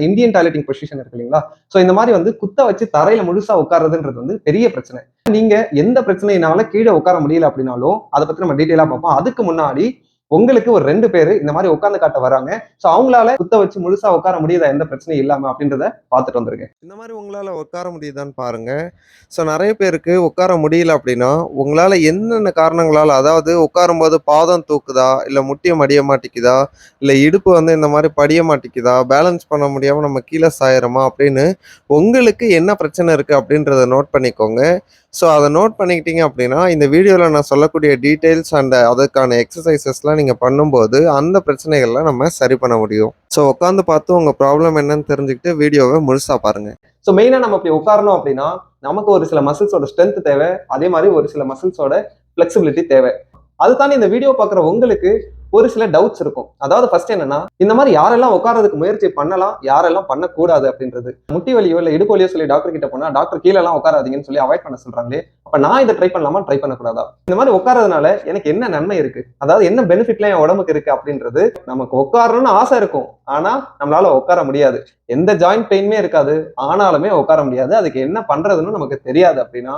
Indian toileting position இருக்கு இல்லைங்களா? So இந்த மாதிரி வந்து குத்த வச்சு தரையில முழுசா உட்கார்றதுன்றது வந்து பெரிய பிரச்சனை. நீங்க எந்த பிரச்சனையினால கீழே உட்கார முடியல அப்படின்னாலும் அதை பத்தி நம்ம டீட்டெயிலா பார்ப்போம். அதுக்கு முன்னாடி உங்களுக்கு ஒரு ரெண்டு பேர் இந்த மாதிரி உட்கார்ந்து காட்ட வராங்க. ஸோ அவங்களால குத்த வச்சு முழுசா உட்கார முடியுதா? எந்த பிரச்சனையும் இல்லாம அப்படின்றத பார்த்துட்டு வந்துருங்க இந்த மாதிரி உங்களால் உட்கார முடியுதான்னு பாருங்க. ஸோ நிறைய பேருக்கு உட்கார முடியல அப்படின்னா உங்களால் என்னென்ன காரணங்களால் அதாவது உட்காரும் போது பாதம் தூக்குதா? இல்லை முட்டியை மடிய மாட்டேங்குதா இல்லை இடுப்பு வந்து இந்த மாதிரி படிய மாட்டேங்குதா பேலன்ஸ் பண்ண முடியாமல் நம்ம கீழே சாயிரமா? அப்படின்னு உங்களுக்கு என்ன பிரச்சனை இருக்குது அப்படின்றத நோட் பண்ணிக்கோங்க. ஸோ அதை நோட் பண்ணிக்கிட்டீங்க அப்படின்னா இந்த வீடியோவில் நான் சொல்லக்கூடிய டீட்டெயில்ஸ் அண்ட் அதுக்கான எக்ஸசைசஸ்லாம் நீங்கள் பண்ணும்போது அந்த பிரச்சனைகள்லாம் நம்ம சரி பண்ண முடியும். ஸோ உட்காந்து பார்த்து உங்கள் ப்ராப்ளம் என்னன்னு தெரிஞ்சுக்கிட்டு வீடியோவை முழுசாக பாருங்கள் ஸோ மெயினாக நம்ம இப்படி உட்காரணும் அப்படின்னா நமக்கு ஒரு சில மசில்ஸோட ஸ்ட்ரென்த் தேவை. அதே மாதிரி ஒரு சில மசில்ஸோட ஃப்ளெக்சிபிலிட்டி தேவை. அது தாண்டி இந்த வீடியோ பார்க்குற உங்களுக்கு ஒரு சில டவுட்ஸ் இருக்கும். அதாவது ஃபர்ஸ்ட் என்னன்னா இந்த மாதிரி யாரெல்லாம் உட்காரதுக்கு முயற்சி பண்ணலாம் யாரெல்லாம் பண்ணக்கூடாது அப்படின்றது. முட்டி வலியோ இல்லை இடுப்பு வலியோ சொல்லி டாக்டர் கிட்ட போனா டாக்டர் கீழே எல்லாம் உட்காராதீங்கன்னு சொல்லி அவாய்ட் பண்ண சொல்றாங்களே அப்ப நான் இதை ட்ரை பண்ணலாமா ட்ரை பண்ணக்கூடாதா? இந்த மாதிரி உட்காரதுனால எனக்கு என்ன நன்மை இருக்கு? அதாவது என்ன பெனிஃபிட்லாம் என் உடம்புக்கு இருக்கு அப்படின்றது நமக்கு உட்காரணும்னு ஆசை இருக்கும். ஆனா நம்மளால உட்கார முடியாது. எந்த ஜாயிண்ட் பெயினுமே இருக்காது. ஆனாலுமே உட்கார முடியாது. அதுக்கு என்ன பண்றதுன்னு நமக்கு தெரியாது அப்படின்னா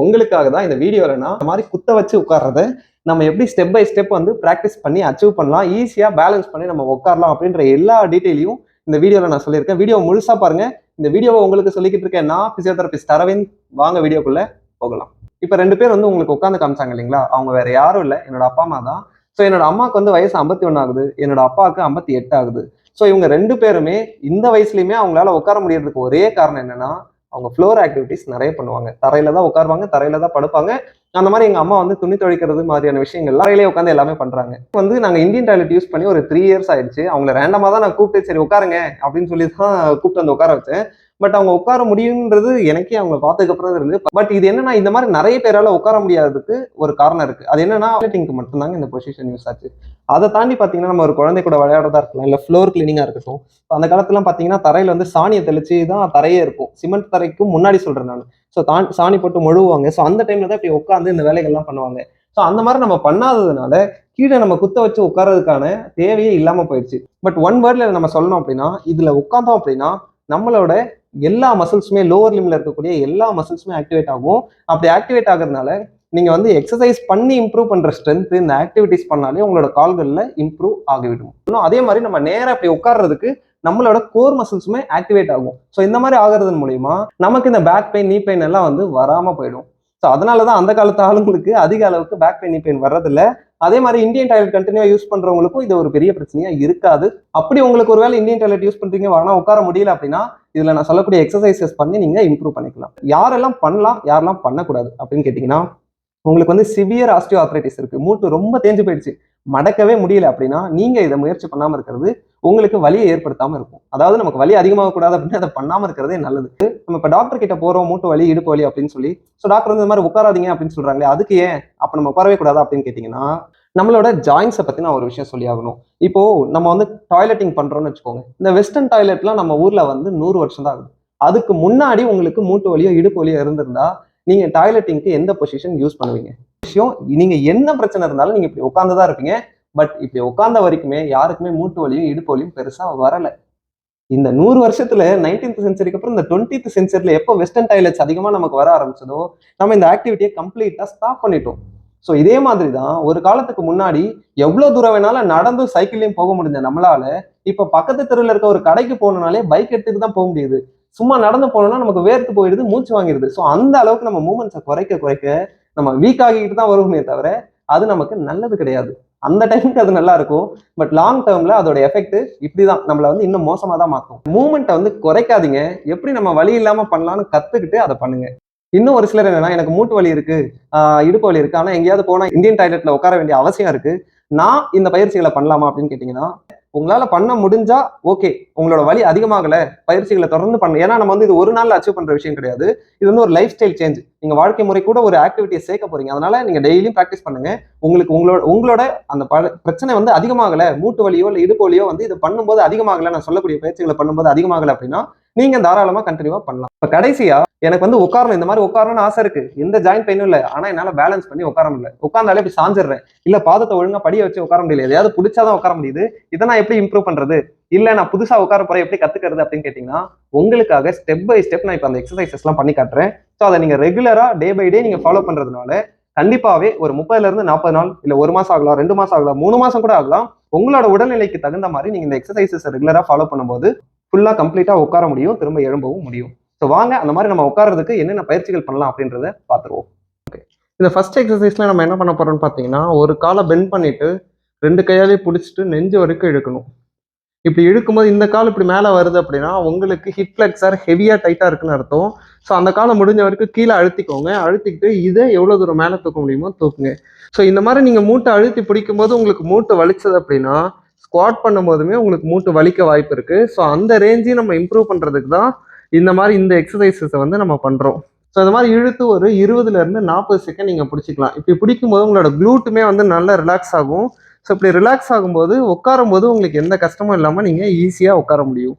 உங்களுக்காக தான் இந்த வீடியோல நான் இந்த மாதிரி குத்த வச்சு உட்கார்றத நம்ம எப்படி ஸ்டெப் பை ஸ்டெப் வந்து ப்ராக்டிஸ் பண்ணி அச்சீவ் பண்ணலாம் ஈஸியா பேலன்ஸ் பண்ணி நம்ம உட்காரலாம் அப்படின்ற எல்லா டீட்டெயிலையும் இந்த வீடியோல நான் சொல்லியிருக்கேன். வீடியோ முழுசா பாருங்க. இந்த வீடியோவை உங்களுக்கு சொல்லிக்கிட்டு இருக்கேன் நான் பிசியோதெரபிஸ்ட் அரவிந்த். வாங்க வீடியோக்குள்ள போகலாம். இப்ப ரெண்டு பேர் வந்து உங்களுக்கு உட்காந்து காமிச்சாங்க இல்லைங்களா? அவங்க வேற யாரும் இல்லை. என்னோட அப்பா அம்மா தான். ஸோ என்னோட அம்மாவுக்கு வந்து வயசு ஐம்பத்தி ஒன்று ஆகுது. என்னோட அப்பாவுக்கு ஐம்பத்தி எட்டு ஆகுது. ஸோ இவங்க ரெண்டு பேருமே இந்த வயசுலயுமே அவங்களால உட்கார முடியறதுக்கு ஒரே காரணம் என்னன்னா அவங்க ஃப்ளோர் ஆக்டிவிட்டிஸ் நிறைய பண்ணுவாங்க. தரையில தான் உட்காருவாங்க தரையில தான் படுப்பாங்க. அந்த மாதிரி எங்க அம்மா வந்து துணி துவைக்கிறது மாதிரியான விஷயங்கள் தரையிலே உட்காந்து எல்லாமே பண்றாங்க. வந்து நாங்க இந்தியன் டாய்லெட் யூஸ் பண்ணி ஒரு த்ரீ இயர்ஸ் ஆயிடுச்சு. அவங்கள ரேண்டமா தான் நான் கூப்பிட்டு சரி உட்காருங்க அப்படின்னு சொல்லி தான் கூப்பிட்டு வந்து உட்கார வச்சேன். பட் அவங்க உட்கார முடியுன்றது எனக்கே அவங்க பார்த்ததுக்கு அப்புறம் தான் இருந்து பட் இது என்னன்னா இந்த மாதிரி நிறைய பேரால உட்கார முடியாததுக்கு ஒரு காரணம் இருக்கு. அது என்னன்னா டாய்லெட்டிங்க்கு மட்டும்தாங்க இந்த பொசிஷன் யூஸ் ஆச்சு. அதை தாண்டி பாத்தீங்கன்னா நம்ம ஒரு குழந்தை கூட விளையாடுறதா இருக்கலாம் இல்ல ஃப்ளோர் கிளீனிங்கா இருக்கட்டும். அந்த காலத்துல பாத்தீங்கன்னா தரையில வந்து சாணியை தெளிச்சு தான் தரையே இருக்கும். சிமெண்ட் தரைக்கும் முன்னாடி சொல்றேன் நான். ஸோ தான் சாணி போட்டு மொழுவாங்க ஸோ அந்த டைம்ல தான் இப்படி உட்காந்து இந்த வேலைகள்லாம் பண்ணுவாங்க. ஸோ அந்த மாதிரி நம்ம பண்ணாததுனால கீழே நம்ம குத்த வச்சு உட்காரதுக்கான தேவையே இல்லாம போயிடுச்சு. பட் ஒன் வேர்ட்ல நம்ம சொல்லணும் அப்படின்னா இதுல உட்காந்தோம் அப்படின்னா நம்மளோட எல்லா மசில்ஸுமே லோவர் லிம்ல இருக்கக்கூடிய எல்லா மசில்ஸுமே ஆக்டிவேட் ஆகும். அப்படி ஆக்டிவேட் ஆகுறதுனால நீங்க வந்து எக்ஸசைஸ் பண்ணி இம்ப்ரூவ் பண்ற ஸ்ட்ரென்த் இந்த ஆக்டிவிட்டிஸ் பண்ணாலே உங்களோட கால்களில் இம்ப்ரூவ் ஆகிவிடும். இன்னும் அதே மாதிரி நம்ம நேராக அப்படி உட்கார்றதுக்கு நம்மளோட கோர் மசில்ஸுமே ஆக்டிவேட் ஆகும். ஸோ இந்த மாதிரி ஆகுறதன் மூலயமா நமக்கு இந்த பேக் பெயின் நீ பெயின் எல்லாம் வந்து வராமல் போயிடும். ஸோ அதனாலதான் அந்த காலத்து ஆளுங்களுக்கு அதிக அளவுக்கு பேக் பெயின் பெயின் வர்றதில்ல. அதே மாதிரி இந்தியன் டாய்லெட் கண்டினியூ யூஸ் பண்றவங்களுக்கும் இது ஒரு பெரிய பிரச்சனையா இருக்காது. அப்படி உங்களுக்கு ஒருவேளை இந்தியன் டாய்லெட் யூஸ் பண்றீங்க ஆனா உட்கார முடியல அப்படின்னா இதுல நான் சொல்லக்கூடிய எக்ஸசைசஸ் பண்ணி நீங்க இம்ப்ரூவ் பண்ணிக்கலாம். யாரெல்லாம் பண்ணலாம் யாரெல்லாம் பண்ணக்கூடாது அப்படின்னு கேட்டீங்கன்னா உங்களுக்கு வந்து சிவியர் ஆஸ்டியோ ஆர்த்ரைட்டிஸ் இருக்கு. மூட்டு ரொம்ப தேஞ்சு போயிடுச்சு. மடக்கவே முடியல அப்படின்னா நீங்க இதை முயற்சி பண்ணாம இருக்கிறது உங்களுக்கு வலியை ஏற்படுத்தாம இருக்கும். அதாவது நமக்கு வலி அதிகமாக கூடாது அப்படின்னு அதை பண்ணாம இருக்கிறதே நல்லது. நம்ம இப்ப டாக்டர் கிட்ட போறோம் மூட்டு வலி இடுப்பு வலி அப்படின்னு சொல்லி ஸோ டாக்டர் வந்து இந்த மாதிரி உட்காராதீங்க அப்படின்னு சொல்றாங்களே அதுக்கு ஏன் அப்ப நம்ம உட்காரவே கூடாது அப்படின்னு கேட்டீங்கன்னா நம்மளோட ஜாயின்ஸை பத்தி நான் ஒரு விஷயம் சொல்லி ஆகணும். இப்போ நம்ம வந்து டாய்லெட்டிங் பண்றோம்னு வச்சுக்கோங்க. இந்த வெஸ்டர்ன் டாய்லெட்லாம் நம்ம ஊர்ல வந்து நூறு வருஷம் தான் ஆகுது. அதுக்கு முன்னாடி உங்களுக்கு மூட்டு வலியோ இடுப்பு வலியோ இருந்திருந்தா நீங்க டாய்லெட்டிங்க்கு எந்த பொசிஷன் யூஸ் பண்ணுவீங்க? விஷயம் நீங்க என்ன பிரச்சனை இருந்தாலும் நீங்க இப்படி உட்கார்ந்து தான் இருப்பீங்க. பட் இப்படி உட்கார்ந்த வரைக்குமே யாருக்குமே மூட்டு வலியும் இடுப்பு வலியும் பெருசா வரல. இந்த நூறு வருஷத்துல நைன்டீன்த் சென்ச்சுரிக்கு அப்புறம் இந்த டுவெண்ட்டித் சென்ச்சுரியில எப்போ வெஸ்டர்ன் டாய்லெட்ஸ் அதிகமா நமக்கு வர ஆரம்பிச்சதோ நம்ம இந்த ஆக்டிவிட்டியை கம்ப்ளீட்டா ஸ்டாப் பண்ணிட்டோம். ஸோ இதே மாதிரி தான் ஒரு காலத்துக்கு முன்னாடி எவ்வளவு தூரம் வேணாலும் நடந்தும் சைக்கிள்லையும் போக முடிஞ்ச நம்மளால இப்ப பக்கத்து தெருவில் இருக்க ஒரு கடைக்கு போகணுனாலே பைக் எடுத்துட்டு தான் போக முடியுது. சும்மா நடந்து போனோம்னா நமக்கு வேர்த்து போயிடுது மூச்சு வாங்கிடுது. ஸோ அந்த அளவுக்கு நம்ம மூமெண்ட்ஸை குறைக்க குறைக்க நம்ம வீக் ஆகிக்கிட்டு தான் வருவோமே தவிர அது நமக்கு நல்லது கிடையாது. அந்த டைமுக்கு அது நல்லா இருக்கும். பட் லாங் டேர்ம்ல அதோட எஃபெக்ட் இப்படிதான். நம்மளை வந்து இன்னும் மோசமா தான் மாற்றும் மூமெண்ட்டை வந்து குறைக்காதீங்க. எப்படி நம்ம வலி இல்லாம பண்ணலாம்னு கத்துக்கிட்டு அதை பண்ணுங்க. இன்னும் ஒரு சிலர் என்னன்னா எனக்கு மூட்டு வலி இருக்கு இடுப்பு வலி இருக்கு. ஆனா எங்கேயாவது போனா இந்தியன் டாய்லெட்ல உட்கார வேண்டிய அவசியம் இருக்கு. நான் இந்த பயிற்சிகளை பண்ணலாமா அப்படின்னு கேட்டீங்கன்னா உங்களால பண்ண முடிஞ்சா ஓகே உங்களோட வலி அதிகமாகல பயிற்சிகளை தொடர்ந்து பண்ண. ஏன்னா நம்ம வந்து இது ஒரு நாள்ல அச்சீவ் பண்ற விஷயம் கிடையாது. இது வந்து ஒரு லைஃப் ஸ்டைல் சேஞ்ச் நீங்க வாழ்க்கை முறை கூட ஒரு ஆக்டிவிட்டியை சேர்க்க போறீங்க. அதனால நீங்க டெய்லியும் ப்ராக்டிஸ் பண்ணுங்க. உங்களுக்கு உங்களோட உங்களோட அந்த ப- பிரச்சனை வந்து அதிகமாகல மூட்டு வலியோ இல்ல இடுப்பு வலியோ வந்து இது பண்ணும்போது அதிகமாகல நான் சொல்லக்கூடிய பயிற்சிகளை பண்ணும்போது அதிகமாகல அப்படின்னா நீங்க தாராளமா கண்டினியூவா பண்ணலாம். இப்ப கடைசியா எனக்கு வந்து உட்காரணும் இந்த மாதிரி உட்காரணும்னு ஆசை இருக்கு. எந்த ஜாயின் பெயினும் இல்லை. ஆனா என்னால பேலன்ஸ் பண்ணி உட்கார முடியல. உட்கார்ந்தாலே இப்படி சாஞ்சிடுறேன். இல்ல பாதத்தை ஒழுங்கா படிய வச்சு உட்கார முடியல. எதையாவது பிடிச்சாதான் உட்கார முடியுது. இதை நான் எப்படி இம்ப்ரூவ் பண்றது? இல்ல நான் புதுசா உட்கார போறேன். எப்படி கத்துக்கிறது அப்படின்னு கேட்டீங்கன்னா உங்களுக்காக ஸ்டெப் பை ஸ்டெப் நான் இப்போ அந்த எக்ஸசைசஸ் எல்லாம் பண்ணி காட்டுறேன். ஸோ அதை நீங்க ரெகுலரா டே பை டே நீங்க ஃபாலோ பண்றதுனால கண்டிப்பாவே ஒரு முப்பதுல இருந்து நாற்பது நாள் இல்ல ஒரு மாசம் ஆகலாம் ரெண்டு மாசம் ஆகலாம் மூணு மாசம் கூட ஆகலாம். உங்களோட உடல்நிலைக்கு தகுந்த மாதிரி நீங்க இந்த எக்ஸசைசஸ் ரெகுலரா ஃபாலோ பண்ணும்போது ஃபுல்லாக கம்ப்ளீட்டாக உட்கார முடியும் திரும்ப எழும்பவும் முடியும். ஸோ வாங்க அந்த மாதிரி நம்ம உட்காரதுக்கு என்னென்ன பயிற்சிகள் பண்ணலாம் அப்படின்றத பார்த்துருவோம். ஓகே இந்த ஃபர்ஸ்ட் எக்ஸசைஸில் நம்ம என்ன பண்ண போகிறோம்னு பார்த்தீங்கன்னா ஒரு காலை பெண்ட் பண்ணிட்டு ரெண்டு கையாலே பிடிச்சிட்டு நெஞ்சு வரைக்கும் இழுக்கணும். இப்படி இழுக்கும்போது இந்த கால் இப்படி மேலே வருது அப்படின்னா உங்களுக்கு ஹிப் ஃப்ளெக்ஸர் ஹெவியாக டைட்டாக இருக்குன்னு அர்த்தம். ஸோ அந்த காலம் முடிஞ்ச வரைக்கும் கீழே அழுத்திக்கோங்க. அழுத்திக்கிட்டு இதை எவ்வளோ தூரம் மேலே தூக்க முடியுமோ தூக்குங்க. ஸோ இந்த மாதிரி நீங்கள் மூட்டை அழுத்தி பிடிக்கும்போது உங்களுக்கு மூட்டை வலிச்சது அப்படின்னா ஸ்குவாட் பண்ணும்போதுமே உங்களுக்கு மூட்டு வலிக்க வாய்ப்பு இருக்குது ஸோ அந்த ரேஞ்சையும் நம்ம இம்ப்ரூவ் பண்ணுறதுக்கு தான் இந்த மாதிரி இந்த எக்ஸசைசஸை வந்து நம்ம பண்ணுறோம் ஸோ இந்த மாதிரி இழுத்து ஒரு இருபதுலேருந்து நாற்பது செகண்ட் நீங்கள் பிடிச்சிக்கலாம். இப்படி பிடிக்கும்போது உங்களோட க்ளூட்டுமே வந்து நல்லா ரிலாக்ஸ் ஆகும். ஸோ இப்படி ரிலாக்ஸ் ஆகும்போது உட்காரும் போது உங்களுக்கு எந்த கஷ்டமும் இல்லாமல் நீங்கள் ஈஸியாக உட்கார முடியும்.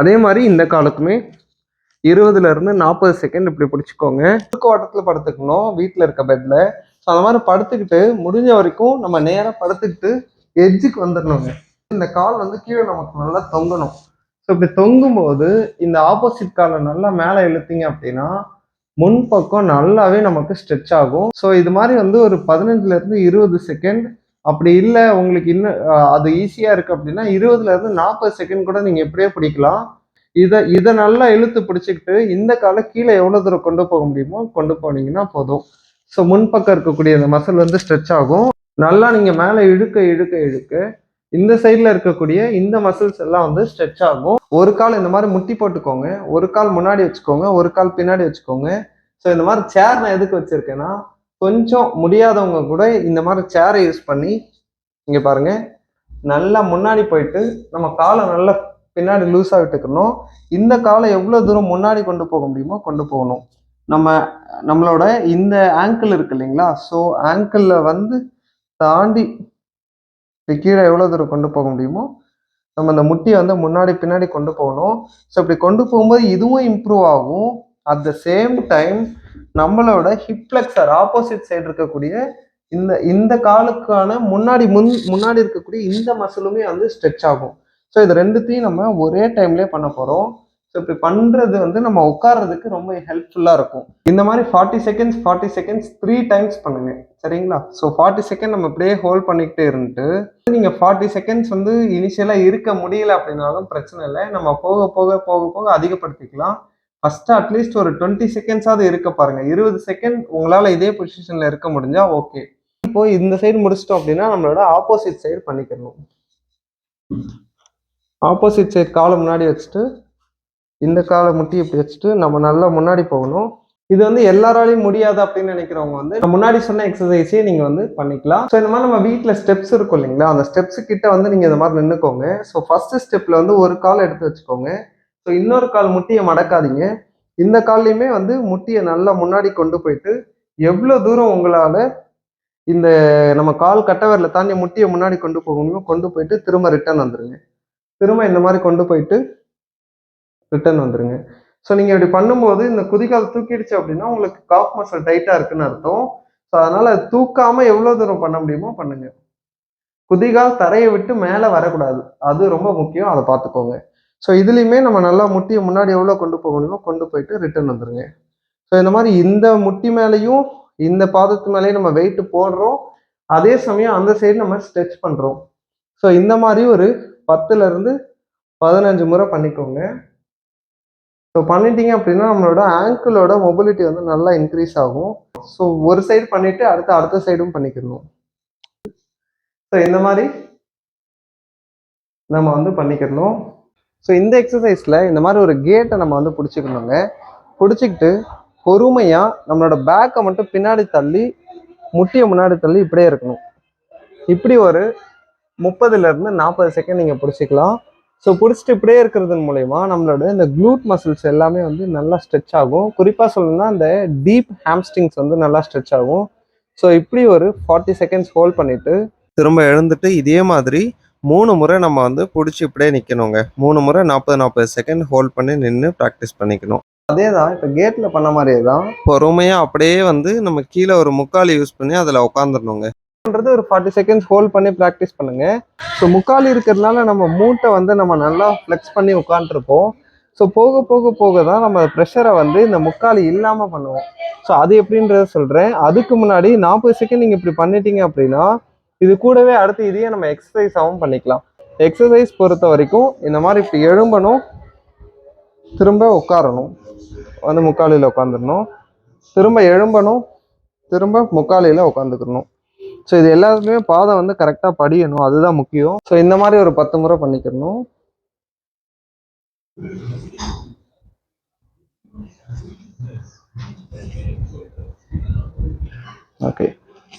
அதே மாதிரி இந்த காலுக்குமே இருபதுலேருந்து நாற்பது செகண்ட் இப்படி பிடிச்சிக்கோங்க. குறுக்கு ஓட்டத்தில் படுத்துக்கணும் வீட்டில் இருக்க பெட்டில் ஸோ அந்த மாதிரி படுத்துக்கிட்டு முடிஞ்ச வரைக்கும் நம்ம நேராக படுத்துக்கிட்டு எட்ஜுக்கு வந்துடணுங்க. இந்த கால் வந்து கீழே நமக்கு நல்லா தொங்கணும். ஸோ இப்படி தொங்கும்போது இந்த ஆப்போசிட் காலை நல்லா மேலே இழுத்தீங்க அப்படின்னா முன்பக்கம் நல்லாவே நமக்கு ஸ்ட்ரெச் ஆகும். ஸோ இது மாதிரி வந்து ஒரு பதினஞ்சுலேருந்து இருபது செகண்ட் அப்படி இல்லை உங்களுக்கு இன்னும் அது ஈஸியாக இருக்குது அப்படின்னா இருபதுலேருந்து நாற்பது செகண்ட் கூட நீங்கள் எப்படியே பிடிக்கலாம். இதை இதை நல்லா இழுத்து பிடிச்சிக்கிட்டு இந்த காலை கீழே எவ்வளோ தூரம் கொண்டு போக முடியுமோ கொண்டு போனீங்கன்னா போதும். ஸோ முன்பக்கம் இருக்கக்கூடிய அந்த மசில் வந்து ஸ்ட்ரெச் ஆகும். நல்லா நீங்கள் மேலே இழுக்க இழுக்க இழுக்க இந்த சைடில் இருக்கக்கூடிய இந்த மசில்ஸ் எல்லாம் வந்து ஸ்ட்ரெச் ஆகும். ஒரு கால் இந்த மாதிரி முட்டி போட்டுக்கோங்க. ஒரு கால் முன்னாடி வச்சுக்கோங்க. ஒரு கால் பின்னாடி வச்சுக்கோங்க. ஸோ இந்த மாதிரி சேர் நான் எதுக்கு வச்சுருக்கேன்னா கொஞ்சம் முடியாதவங்க கூட இந்த மாதிரி சேரை யூஸ் பண்ணி இங்கே பாருங்கள் நல்லா முன்னாடி போயிட்டு நம்ம காலை நல்லா பின்னாடி லூஸாக விட்டுக்கணும். இந்த காலை எவ்வளோ தூரம் முன்னாடி கொண்டு போக முடியுமோ கொண்டு போகணும். நம்ம நம்மளோட இந்த ஆங்கிள் இருக்கு இல்லைங்களா? ஸோ ஆங்கிளில் வந்து தாண்டி இப்படி கீழே எவ்வளோ தூரம் கொண்டு போக முடியுமோ நம்ம அந்த முட்டியை வந்து முன்னாடி பின்னாடி கொண்டு போகணும். ஸோ இப்படி கொண்டு போகும்போது இதுவும் இம்ப்ரூவ் ஆகும். அட் த சேம் டைம் நம்மளோட ஹிப் ஆப்போசிட் சைடு இருக்கக்கூடிய இந்த இந்த காலுக்கான முன்னாடி முன் முன்னாடி இருக்கக்கூடிய இந்த மசிலுமே வந்து ஸ்ட்ரெச் ஆகும். ஸோ இது ரெண்டுத்தையும் நம்ம ஒரே டைம்லேயே பண்ண போகிறோம் ஸோ இப்படி பண்ணுறது வந்து நம்ம உட்கார்றதுக்கு ரொம்ப ஹெல்ப்ஃபுல்லாக இருக்கும். இந்த மாதிரி forty seconds forty seconds three times பண்ணுங்க. சரிங்களா? ஸோ ஃபார்ட்டி செகண்ட் நம்ம இப்படியே ஹோல்ட் பண்ணிக்கிட்டே இருந்துட்டு நீங்கள் ஃபார்ட்டி செகண்ட்ஸ் வந்து இனிஷியலாக இருக்க முடியல அப்படின்னாலும் பிரச்சனை இல்லை. நம்ம போக போக போக போக அதிகப்படுத்திக்கலாம். ஃபஸ்ட்டு அட்லீஸ்ட் ஒரு டுவெண்ட்டி செகண்ட்ஸாவது இருக்க பாருங்கள் இருபது செகண்ட் உங்களால் இதே பொசிஷனில் இருக்க முடிஞ்சால் ஓகே இப்போ இந்த சைடு முடிச்சிட்டோம் அப்படின்னா நம்மளோட ஆப்போசிட் சைடு பண்ணிக்கணும் ஆப்போசிட் சைடு காலை முன்னாடி வச்சுட்டு இந்த காலை முட்டி இப்படி வச்சுட்டு நம்ம நல்லா முன்னாடி போகணும். இது வந்து எல்லாராலையும் முடியாது அப்படின்னு நினைக்கிறவங்க வந்து முன்னாடி சொன்ன எக்ஸசைஸே நீங்க வந்து பண்ணிக்கலாம். ஸோ இந்த மாதிரி நம்ம வீட்டில் ஸ்டெப்ஸ் இருக்கும் இல்லைங்களா? அந்த ஸ்டெப்ஸ் கிட்ட வந்து நீங்க இந்த மாதிரி நின்றுக்கோங்க ஸோ ஃபர்ஸ்ட் ஸ்டெப்ல வந்து ஒரு கால் எடுத்து வச்சுக்கோங்க. ஸோ இன்னொரு கால் முட்டியை மடக்காதீங்க. இந்த கால்லையுமே வந்து முட்டியை நல்லா முன்னாடி கொண்டு போயிட்டு எவ்வளோ தூரம் உங்களால் இந்த நம்ம கால் கட்டவரில் தாண்டி முட்டியை முன்னாடி கொண்டு போக முடியுமோ கொண்டு போயிட்டு திரும்ப ரிட்டர்ன் வந்துருங்க. திரும்ப இந்த மாதிரி கொண்டு போயிட்டு ரிட்டர்ன் வந்துருங்க. ஸோ நீங்கள் இப்படி பண்ணும்போது இந்த குதிகால் தூக்கிடுச்சு அப்படின்னா உங்களுக்கு காஃப் மசில் டைட்டாக இருக்குன்னு அர்த்தம். ஸோ அதனால் தூக்காமல் எவ்வளோ தூரம் பண்ண முடியுமோ பண்ணுங்க. குதிகால் தரையை விட்டு மேலே வரக்கூடாது. அது ரொம்ப முக்கியம். அதை பார்த்துக்கோங்க. ஸோ இதுலேயுமே நம்ம நல்லா முட்டியை முன்னாடி எவ்வளோ கொண்டு போக முடியுமோ கொண்டு போயிட்டு ரிட்டர்ன் வந்துருங்க. ஸோ இந்த மாதிரி இந்த முட்டி மேலேயும் இந்த பாதத்து மேலேயும் நம்ம வெயிட் போடுறோம். அதே சமயம் அந்த சைடு நம்ம ஸ்ட்ரெச் பண்ணுறோம் ஸோ இந்த மாதிரி ஒரு பத்துலேருந்து பதினஞ்சு முறை பண்ணிக்கோங்க. ஸோ பண்ணிட்டீங்க அப்படின்னா நம்மளோட ஆங்கிளோட மொபிலிட்டி வந்து நல்லா இன்க்ரீஸ் ஆகும். ஸோ ஒரு சைடு பண்ணிவிட்டு அடுத்த அடுத்த சைடும் பண்ணிக்கணும். ஸோ இந்த மாதிரி நம்ம வந்து பண்ணிக்கணும். ஸோ இந்த எக்ஸசைஸில் இந்த மாதிரி ஒரு கேட்டை நம்ம வந்து பிடிச்சிக்கணுங்க. பிடிச்சிக்கிட்டு பொறுமையாக நம்மளோட பேக்கை மட்டும் பின்னாடி தள்ளி முட்டியை முன்னாடி தள்ளி இப்படியே இருக்கணும். இப்படி ஒரு முப்பதுலேருந்து நாற்பது செகண்ட் நீங்கள் பிடிச்சிக்கலாம். ஸோ பிடிச்சிட்டு இப்படியே இருக்கிறது மூலயமா நம்மளோட இந்த க்ளூட் மசில்ஸ் எல்லாமே வந்து நல்லா ஸ்ட்ரெச் ஆகும். குறிப்பாக சொல்லணும்னா இந்த டீப் ஹாம்ஸ்டிங்ஸ் வந்து நல்லா ஸ்ட்ரெச் ஆகும். ஸோ இப்படி ஒரு ஃபார்ட்டி செகண்ட்ஸ் ஹோல்ட் பண்ணிவிட்டு திரும்ப எழுந்துட்டு இதே மாதிரி மூணு முறை நம்ம வந்து பிடிச்சி இப்படியே நிற்கணுங்க மூணு முறை நாற்பது நாற்பது செகண்ட் ஹோல்ட் பண்ணி நின்று ப்ராக்டிஸ் பண்ணிக்கணும். அதே தான் இப்போ கேட்டில் பண்ண மாதிரியே தான். பொறுமையாக அப்படியே வந்து நம்ம கீழே ஒரு முக்காலி யூஸ் பண்ணி அதில் உட்காந்துடணுங்க பண்ணுறது ஒரு ஃபார்ட்டி செகண்ட்ஸ் ஹோல்ட் பண்ணி ப்ராக்டிஸ் பண்ணுங்க. ஸோ முக்கால் இருக்கிறதுனால நம்ம மூட்டை வந்து நம்ம நல்லா ஃப்ளெக்ஸ் பண்ணி உட்காந்துருப்போம் ஸோ போக போக போக தான் நம்ம ப்ரெஷரை வந்து இந்த முக்கால் இல்லாமல் பண்ணுவோம். ஸோ அது எப்படின்றத சொல்கிறேன் அதுக்கு முன்னாடி நாற்பது செகண்ட் நீங்கள் இப்படி பண்ணிட்டீங்க அப்படின்னா இது கூடவே அடுத்து இதையே நம்ம எக்ஸசைஸாகவும் பண்ணிக்கலாம். எக்ஸசைஸ் பொறுத்த வரைக்கும் இந்த மாதிரி இப்படி எழும்பணும். திரும்ப உட்காரணும். வந்து முக்காலியில் உட்காந்துடணும் திரும்ப எழும்பணும். திரும்ப முக்காலியில் உட்காந்துக்கணும் ஸோ இது எல்லாத்துலேயுமே பாதம் வந்து கரெக்டாக படியணும். அதுதான் முக்கியம். ஸோ இந்த மாதிரி ஒரு பத்து முறை பண்ணிக்கணும். ஓகே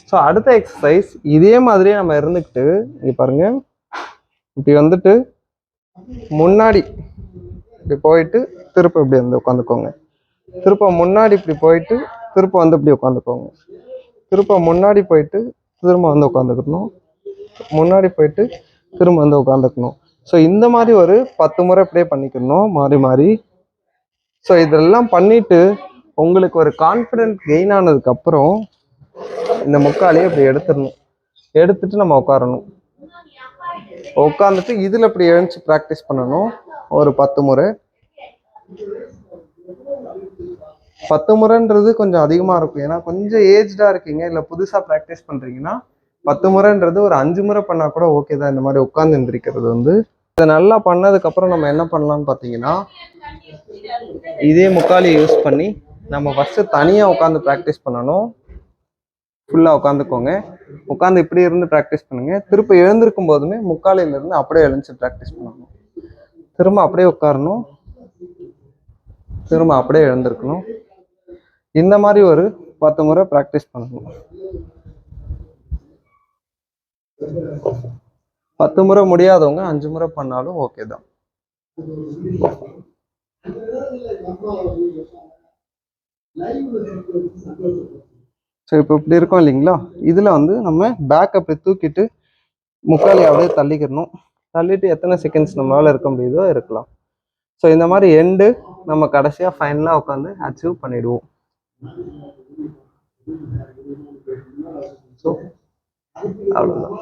ஸோ அடுத்த எக்ஸசைஸ் இதே மாதிரியே நம்ம இருந்துக்கிட்டு இங்கே பாருங்க. இப்படி வந்துட்டு முன்னாடி இப்படி போயிட்டு திருப்ப இப்படி வந்து உட்காந்துக்கோங்க. திருப்ப முன்னாடி இப்படி போயிட்டு திருப்ப வந்து இப்படி உட்காந்துக்கோங்க. திருப்ப முன்னாடி போயிட்டு திரும்ப வந்து உட்காந்துக்கணும். முன்னாடி போயிட்டு திரும்ப வந்து உட்காந்துக்கணும். ஸோ இந்த மாதிரி ஒரு பத்து முறை இப்படியே பண்ணிக்கணும் மாறி மாறி. ஸோ இதெல்லாம் பண்ணிட்டு உங்களுக்கு ஒரு கான்ஃபிடென்ட் கெயின் ஆனதுக்கப்புறம் இந்த முக்காலையும் இப்படி எடுத்துடணும். எடுத்துட்டு நம்ம உட்காரணும். உட்காந்துட்டு இதில் இப்படி எழுந்துச்சு ப்ராக்டிஸ் பண்ணணும் ஒரு பத்து முறை. பத்து முறைன்றது கொஞ்சம் அதிகமாக இருக்கும். ஏன்னா கொஞ்சம் ஏஜ்டாக இருக்கீங்க இல்லை புதுசாக ப்ராக்டிஸ் பண்ணுறீங்கன்னா பத்து முறைன்றது ஒரு அஞ்சு முறை பண்ணால் கூட ஓகே தான். இந்த மாதிரி உட்காந்து எந்திரிக்கிறது வந்து. இதை நல்லா பண்ணதுக்கப்புறம் நம்ம என்ன பண்ணலாம்னு பார்த்தீங்கன்னா இதே முக்காலி யூஸ் பண்ணி நம்ம ஃபஸ்ட்டு தனியாக உட்காந்து ப்ராக்டிஸ் பண்ணணும். ஃபுல்லாக உட்காந்துக்கோங்க உட்காந்து இப்படி இருந்து ப்ராக்டிஸ் பண்ணுங்கள் திரும்ப எழுந்திருக்கும் போதுமே முக்காலையிலேருந்து அப்படியே எழுந்துச்சு ப்ராக்டிஸ் பண்ணணும். திரும்ப அப்படியே உட்காரணும். திரும்ப அப்படியே எழுந்திருக்கணும். இந்த மாதிரி ஒரு பத்து முறை ப்ராக்டிஸ் பண்ணணும் பத்து முறை முடியாதவங்க அஞ்சு முறை பண்ணாலும் ஓகே தான். ஸோ இப்போ இப்படி இருக்கோம் இல்லைங்களா? இதில் வந்து நம்ம பேக் அப்படி தூக்கிட்டு முக்காலி அப்படியே தள்ளிக்கிறணும் தள்ளிட்டு எத்தனை செகண்ட்ஸ் நம்மளால இருக்க முடியுதோ இருக்கலாம். ஸோ இந்த மாதிரி எண்டு நம்ம கடைசியாக ஃபைனலாக உட்காந்து அச்சீவ் பண்ணிடுவோம். ஸோ அவ்வளோதான்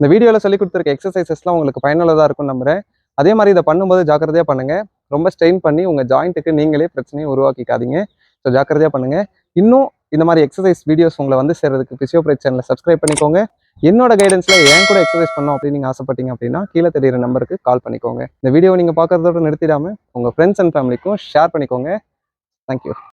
இந்த வீடியோவில் சொல்லி கொடுத்துருக்க எக்ஸசைசஸ்லாம் உங்களுக்கு பயனுள்ளதாக இருக்கும்னு நம்புறேன். அதே மாதிரி இதை பண்ணும்போது ஜாக்கிரதையாக பண்ணுங்க. ரொம்ப ஸ்ட்ரெயின் பண்ணி உங்கள் ஜாயிண்ட்டுக்கு நீங்களே பிரச்சனையை உருவாக்கிக்காதீங்க. ஸோ ஜாக்கிரதையாக பண்ணுங்க. இன்னும் இந்த மாதிரி எக்ஸசைஸ் வீடியோஸ் உங்களை வந்து சேர்றதுக்கு பிசியோபிரைட் சேனலை சப்ஸ்கிரைப் பண்ணிக்கோங்க. என்னோட கைடன்ஸில் ஏன் கூட எக்ஸசைஸ் பண்ணோம் அப்படின்னு நீங்கள் ஆசைப்பட்டீங்க அப்படின்னா கீழே தெரியுற நம்பருக்கு கால் பண்ணிக்கோங்க. இந்த வீடியோ நீங்கள் பார்க்கறதோட நிறுத்திடாம உங்கள் ஃப்ரெண்ட்ஸ் அண்ட் ஃபேமிலிக்கும் ஷேர் பண்ணிக்கோங்க. Thank you